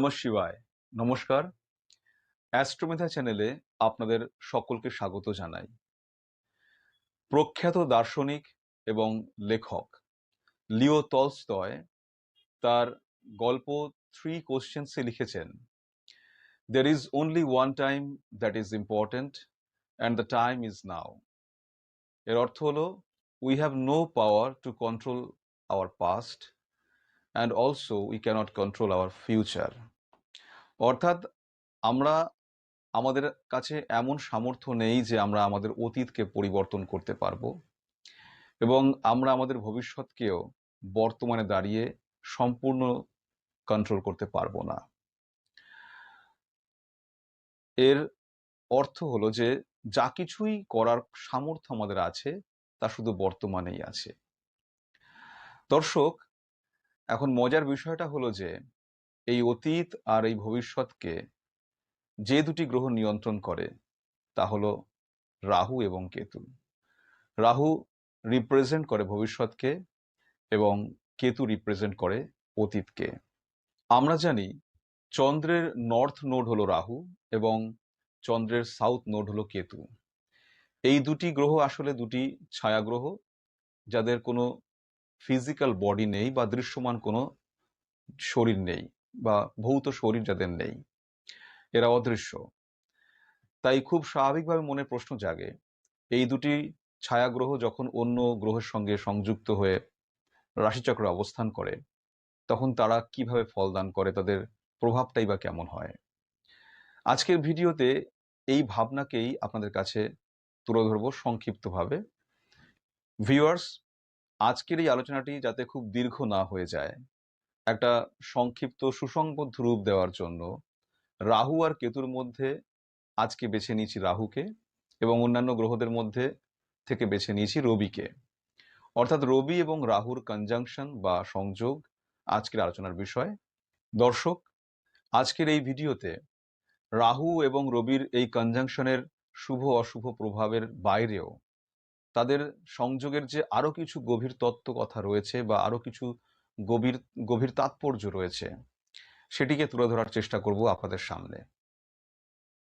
নম শিবায়। নমস্কার। অ্যাস্ট্রোমেথা চ্যানেলে আপনাদের সকলকে স্বাগত জানাই। প্রখ্যাত দার্শনিক এবং লেখক লিও তলস্তয় তার গল্প থ্রি কোশ্চেন্সে লিখেছেন there is only one time that is important and the time is now এর অর্থ হলো we have no power to control our past and also we cannot control our future অর্থাৎ আমরা আমাদের কাছে এমন সামর্থ্য নেই যে আমরা আমাদের অতীতকে পরিবর্তন করতে পারব এবং আমরা আমাদের ভবিষ্যৎকেও বর্তমানে দাঁড়িয়ে সম্পূর্ণ কন্ট্রোল করতে পারব না। এর অর্থ হলো যে যা কিছুই করার সামর্থ্য আমাদের আছে, তা শুধু বর্তমানেই আছে। দর্শক, এখন মজার বিষয়টা হলো যে এই অতীত আর এই ভবিষ্যৎকে যে দুটি গ্রহ নিয়ন্ত্রণ করে, তা হল রাহু এবং কেতু। রাহু রিপ্রেজেন্ট করে ভবিষ্যৎকে এবং কেতু রিপ্রেজেন্ট করে অতীতকে। আমরা জানি চন্দ্রের নর্থ নোড হলো রাহু এবং চন্দ্রের সাউথ নোড হলো কেতু। এই দুটি গ্রহ আসলে দুটি ছায়া গ্রহ যাদের কোনো ফিজিক্যাল বডি নেই বা দৃশ্যমান কোনো শরীর নেই। বা ভৌত শরীর যাদের নেই, এরা অদৃশ্য। তাই খুব স্বাভাবিকভাবে মনে প্রশ্ন জাগে, এই দুটি ছায়া গ্রহ যখন অন্য গ্রহের সঙ্গে সংযুক্ত হয়ে রাশিচক্রে অবস্থান করে, তখন তারা কীভাবে ফলদান করে, তাদের প্রভাবটাই বা কেমন হয়? আজকের ভিডিওতে এই ভাবনাকেই আপনাদের কাছে তুলে ধরবো সংক্ষিপ্তভাবে। ভিউয়ার্স, আজকের এই আলোচনাটি যাতে খুব দীর্ঘ না হয়ে যায় একটা সংক্ষিপ্ত সুসংবদ্ধ রূপ দেওয়ার জন্য রাহু আর কেতুর মধ্যে আজকে বেছে নিয়েছি রাহুকে এবং অন্যান্য গ্রহদের মধ্যে থেকে বেছে নিয়েছি রবিকে। অর্থাৎ রবি এবং রাহুর কনজাংশন বা সংযোগ আজকের আলোচনার বিষয়। দর্শক, আজকের এই ভিডিওতে রাহু এবং রবির এই কনজাংশনের শুভ অশুভ প্রভাবের বাইরেও তাদের সংযোগের যে আরও কিছু গভীর তত্ত্ব কথা রয়েছে বা আরও কিছু গভীর গভীর তাৎপর্য রয়েছে। সেটিকে তুলে ধরার চেষ্টা করব আপনাদের সামনে।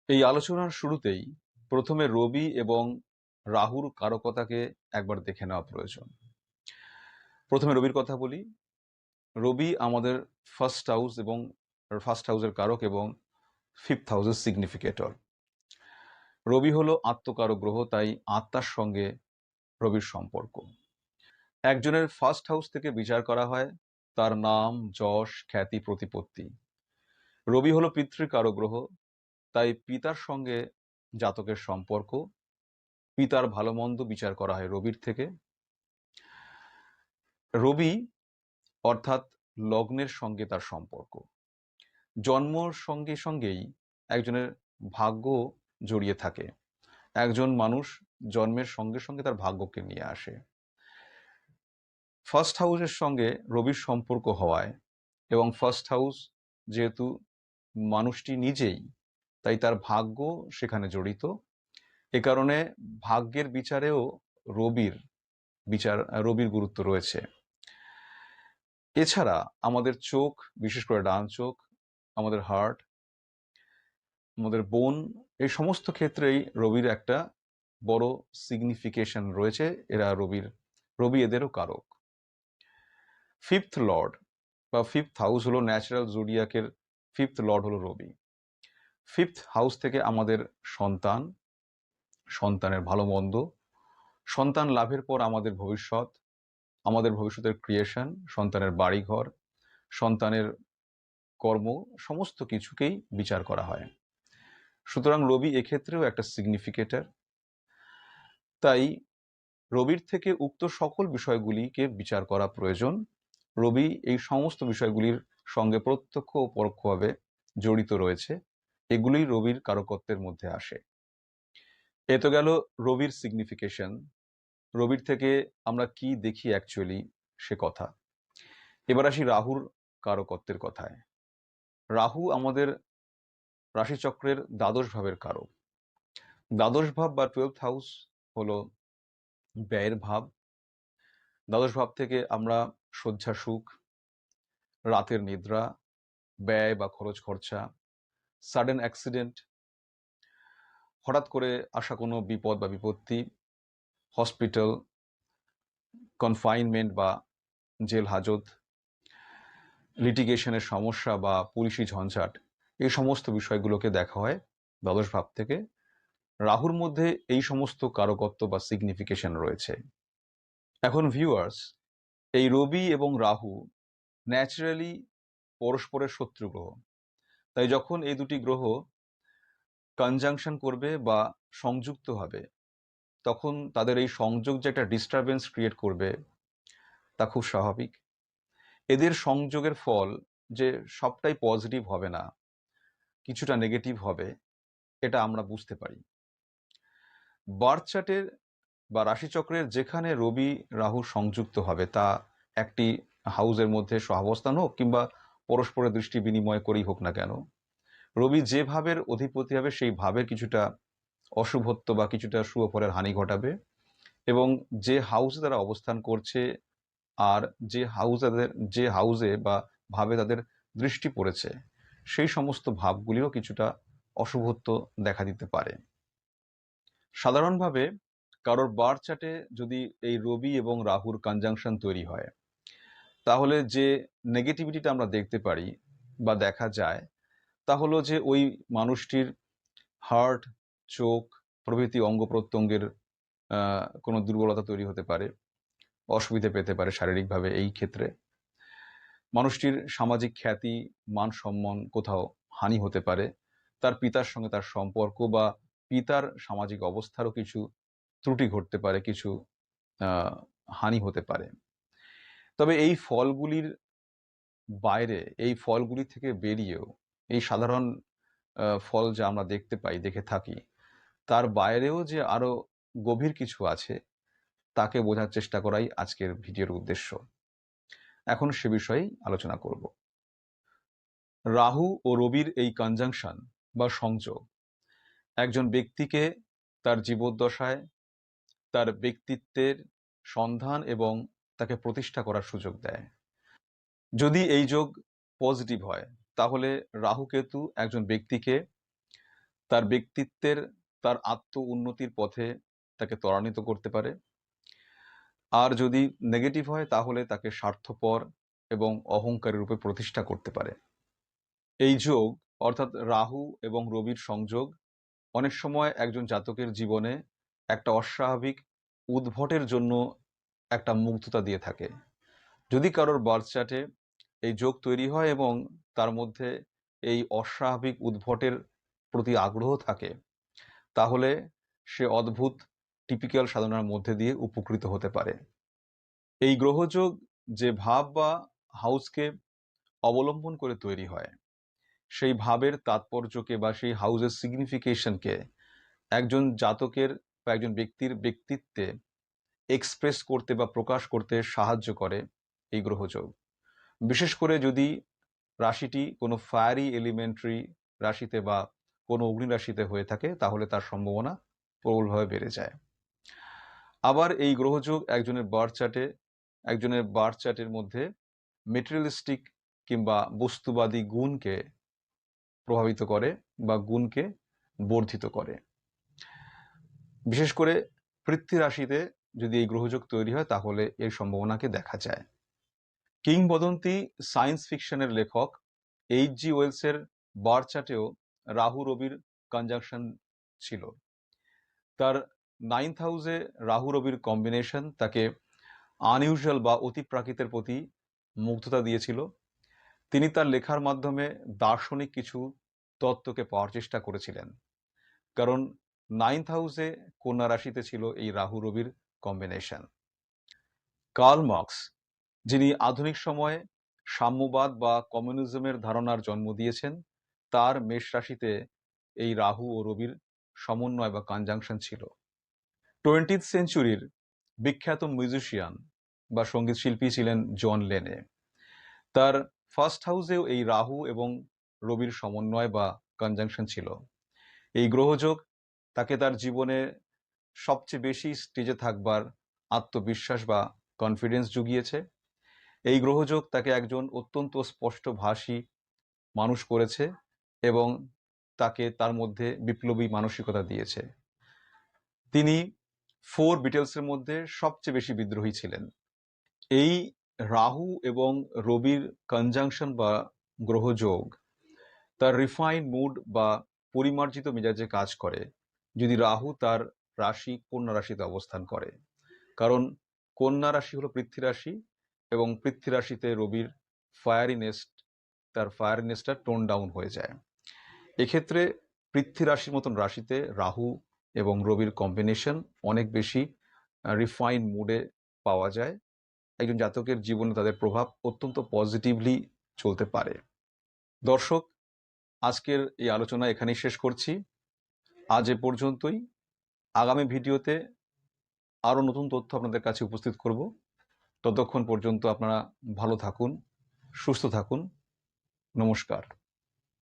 এই আলোচনার শুরুতেই প্রথমে রবি এবং রাহুর কারকতাকে একবার দেখে নেওয়া প্রয়োজন। প্রথমে রবির কথা বলি। রবি আমাদের ফার্স্ট হাউস এবং ফার্স্ট হাউসের কারক এবং ফিফথ হাউসের সিগনিফিকেটর রবি হলো আত্মকারক গ্রহ, তাই আত্মার সঙ্গে রবির সম্পর্ক। একজনের ফার্স্ট হাউস থেকে বিচার করা হয়, তার নাম, যশ, খ্যাতি, প্রতিপত্তি। রবি হলো পিতৃকারক গ্রহ তাই পিতার সঙ্গে জাতকের সম্পর্ক, পিতার ভালো মন্দ বিচার করা হয় রবির থেকে। রবি অর্থাৎ লগ্নের সঙ্গে তার সম্পর্ক। জন্মর সঙ্গে সঙ্গেই একজনের ভাগ্য জড়িয়ে থাকে। একজন মানুষ জন্মের সঙ্গে সঙ্গে তার ভাগ্যকে নিয়ে আসে। ফার্স্ট হাউসের সঙ্গে রবির সম্পর্ক হওয়ায় এবং ফার্স্ট হাউস যেহেতু মানুষটি নিজেই, তাই তার ভাগ্য সেখানে জড়িত। এ কারণে ভাগ্যের বিচারেও রবির বিচার, রবির গুরুত্ব রয়েছে। এছাড়া আমাদের চোখ, বিশেষ করে ডান চোখ, আমাদের হার্ট আমাদের বোন এই সমস্ত ক্ষেত্রেই রবির একটা বড় সিগনিফিকেশন রয়েছে। এরা রবির, রবি এদেরও কারক। ফিফথ লর্ড বা ফিফথ হাউস হলো ন্যাচারাল জুডিয়াকের ফিফথ লর্ড হলো রবি। ফিফথ হাউস থেকে আমাদের সন্তান, সন্তানের ভালো মন্দ, সন্তান লাভের পর আমাদের ভবিষ্যৎ, আমাদের ভবিষ্যতের ক্রিয়েশন সন্তানের বাড়িঘর, সন্তানের কর্ম, সমস্ত কিছুকেই বিচার করা হয়। সুতরাং রবি এক্ষেত্রেও একটা সিগনিফিকেটার তাই রবির থেকে উক্ত সকল বিষয়গুলিকে বিচার করা প্রয়োজন। রবি এই সমস্ত বিষয়গুলির সঙ্গে প্রত্যক্ষ ও পরোক্ষভাবে জড়িত রয়েছে। এগুলি রবির কারকত্বের মধ্যে আসে। এ তো গেল রবির সিগনিফিকেশন রবির থেকে আমরা কি দেখি অ্যাকচুয়ালি সে কথা। এবার আসি রাহুর কারকত্বের কথায়। রাহু আমাদের রাশিচক্রের দ্বাদশ ভাবের কারক। দ্বাদশ ভাব বা টুয়েলথ হাউস হলো ব্যয়ের ভাব। দ্বাদশ ভাব থেকে আমরা শয্যা সুখ, রাতের নিদ্রা, ব্যয় বা খরচ খরচা সাডেন অ্যাক্সিডেন্ট হঠাৎ করে আসা কোনো বিপদ বা বিপত্তি হসপিটাল কনফাইনমেন্ট বা জেল হাজত লিটিগেশনের সমস্যা বা পুলিশি ঝঞ্ঝাট, এই সমস্ত বিষয়গুলোকে দেখা হয় দ্বাদশ ভাব থেকে। রাহুর মধ্যে এই সমস্ত কারকত্ব বা সিগনিফিকেশন রয়েছে। এখন ভিউয়ার্স এই রবি এবং রাহু ন্যাচারালি পরস্পরের শত্রু গ্রহ। তাই যখন এই দুটি গ্রহ কনজাংশন করবে বা সংযুক্ত হবে, তখন তাদের এই সংযোগ যে একটা ডিস্টারবেন্স ক্রিয়েট করবে, তা খুব স্বাভাবিক। এদের সংযোগের ফল যে সবটাই পজিটিভ হবে না, কিছুটা নেগেটিভ হবে, এটা আমরা বুঝতে পারি। বার্থ চার্টের বা রাশিচক্রের যেখানে রবি রাহু সংযুক্ত হবে, তা একটি হাউজের মধ্যে সহাবস্থান হোক কিংবা পরস্পরের দৃষ্টি বিনিময় করেই হোক না কেন, রবি যে ভাবের অধিপতি হবে সেই ভাবের কিছুটা অশুভত্ব বা কিছুটা শুভ ফলের হানি ঘটাবে এবং যে হাউসে তারা অবস্থান করছে আর যে হাউস তাদের, যে হাউসে বা ভাবে তাদের দৃষ্টি পড়েছে, সেই সমস্ত ভাবগুলিও কিছুটা অশুভত্ব দেখা দিতে পারে। সাধারণভাবে কারোর বার চার্টে যদি এই রবি এবং রাহুর কনজাংশন তৈরি হয়, তাহলে যে নেগেটিভিটিটা আমরা দেখতে পারি বা দেখা যায়, তা হলো যে ওই মানুষটির হার্ট চোখ, প্রভৃতি অঙ্গ প্রত্যঙ্গের কোনো দুর্বলতা তৈরি হতে পারে, অসুবিধে পেতে পারে শারীরিকভাবে এই ক্ষেত্রে। মানুষটির সামাজিক খ্যাতি মান সম্মান কোথাও হানি হতে পারে, তার পিতার সঙ্গে তার সম্পর্ক বা পিতার সামাজিক অবস্থারও কিছু ত্রুটি ঘটতে পারে, কিছু হানি হতে পারে। তবে এই ফলগুলির বাইরে, এই ফলগুলি থেকে বেরিয়েও, এই সাধারণ ফল যা আমরা দেখতে পাই, দেখে থাকি, তার বাইরেও যে আরও গভীর কিছু আছে, তাকে বোঝার চেষ্টা করাই আজকের ভিডিওর উদ্দেশ্য। এখন সে বিষয়েই আলোচনা করব। রাহু ও রবির এই কনজাংশন বা সংযোগ, একজন ব্যক্তিকে তার জীবদ্দশায় তার ব্যক্তিত্বের সন্ধান এবং তাকে প্রতিষ্ঠা করার সুযোগ দেয়। যদি এই যোগ পজিটিভ হয়, তাহলে রাহু কেতু একজন ব্যক্তিকে তার ব্যক্তিত্বের, তার আত্ম উন্নতির পথে তাকে ত্বরান্বিত করতে পারে। আর যদি নেগেটিভ হয়, তাহলে তাকে স্বার্থপর এবং অহংকারী রূপে প্রতিষ্ঠা করতে পারে। এই যোগ, অর্থাৎ রাহু এবং রবির সংযোগ, অনেক সময় একজন জাতকের জীবনে একটা অস্বাভাবিক উদ্ভটের জন্য একটা মুগ্ধতা দিয়ে থাকে। যদি কারোর বার্থ চার্টে এই যোগ তৈরি হয় এবং তার মধ্যে এই অস্বাভাবিক উদ্ভটের প্রতি আগ্রহ থাকে, তাহলে সে অদ্ভুত টিপিক্যাল সাধনার মধ্যে দিয়ে উপকৃত হতে পারে। এই গ্রহযোগ যে ভাব বা হাউসকে অবলম্বন করে তৈরি হয়, সেই ভাবের তাৎপর্যকে বা সেই হাউসের সিগনিফিকেশনকে একজন জাতকের বা একজন ব্যক্তির ব্যক্তিত্বে এক্সপ্রেস করতে বা প্রকাশ করতে সাহায্য করে এই গ্রহযোগ বিশেষ করে যদি রাশিটি কোনো ফায়ারি এলিমেন্টারি রাশিতে বা কোনো অগ্নি রাশিতে হয়ে থাকে, তাহলে তার সম্ভাবনা প্রবলভাবে বেড়ে যায়। আবার এই গ্রহযোগ একজনের বার্থ চার্টে একজনের বার্থ চার্টের মধ্যে মেটেরিয়ালিস্টিক কিংবা বস্তুবাদী গুণকে প্রভাবিত করে বা গুণকে বর্ধিত করে। বিশেষ করে পৃথ্বী রাশিতে যদি এই গ্রহযোগ তৈরি হয়, তাহলে এর সম্ভাবনাকে দেখা যায়। কিংবদন্তি সায়েন্স ফিকশনের লেখক এইচ জি ওয়েলসের বার চার্টেও রাহু রবির কনজাংশন ছিল। তার নাইন্থ হাউসে রাহু রবির কম্বিনেশন তাকে আনইউজুয়াল বা অতি প্রাকৃতের প্রতি মুগ্ধতা দিয়েছিল। তিনি তার লেখার মাধ্যমে দার্শনিক কিছু তত্ত্বকে পাওয়ার চেষ্টা করেছিলেন। কারণ নাইন্থ হাউসে কন্যা রাশিতে ছিল এই রাহু রবির কম্বিনেশন কার্ল মার্কস যিনি আধুনিক সময়ে সাম্যবাদ বা কমিউনিজমের ধারণার জন্ম দিয়েছেন, তার মেষ রাশিতে এই রাহু ও রবির সমন্বয় বা কনজাংশন ছিল। টোয়েন্টিথ সেঞ্চুরির বিখ্যাত মিউজিশিয়ান বা সংগীত শিল্পী ছিলেন জন লেনে তার ফার্স্ট হাউসেও এই রাহু এবং রবির সমন্বয় বা কনজাংশন ছিল। এই গ্রহযোগ তাকে তার জীবনে সবচেয়ে বেশি স্টেজে থাকবার আত্মবিশ্বাস বা কনফিডেন্স জুগিয়েছে। এই গ্রহযোগ তাকে একজন অত্যন্ত স্পষ্টভাষী মানুষ করেছে এবং তাকে তার মধ্যে বিপ্লবী মানসিকতা দিয়েছে। তিনি ফোর বিটেলসের মধ্যে সবচেয়ে বেশি বিদ্রোহী ছিলেন। এই রাহু এবং রবির কনজাংশন বা গ্রহযোগ তার রিফাইন মুড বা পরিমার্জিত মেজাজে কাজ করে। যদি রাহু তার রাশি কন্যা রাশিতে অবস্থান করে। কারণ কন্যা রাশি হলো পৃথ্বী রাশি এবং পৃথ্বী রাশিতে রবির ফায়ারিনেস্ট তার ফায়ারিনেসটা টোন ডাউন হয়ে যায়। এক্ষেত্রে পৃথ্বী রাশির মতন রাশিতে রাহু এবং রবির কম্বিনেশন অনেক বেশি রিফাইন মুডে পাওয়া যায়। একজন জাতকের জীবনে তাদের প্রভাব অত্যন্ত পজিটিভলি চলতে পারে। দর্শক, আজকের এই আলোচনা এখানেই শেষ করছি। আজ এ পর্যন্তই। আগামী ভিডিওতে আরও নতুন তথ্য আপনাদের কাছে উপস্থিত করব। ততক্ষণ পর্যন্ত আপনারা ভালো থাকুন, সুস্থ থাকুন। নমস্কার।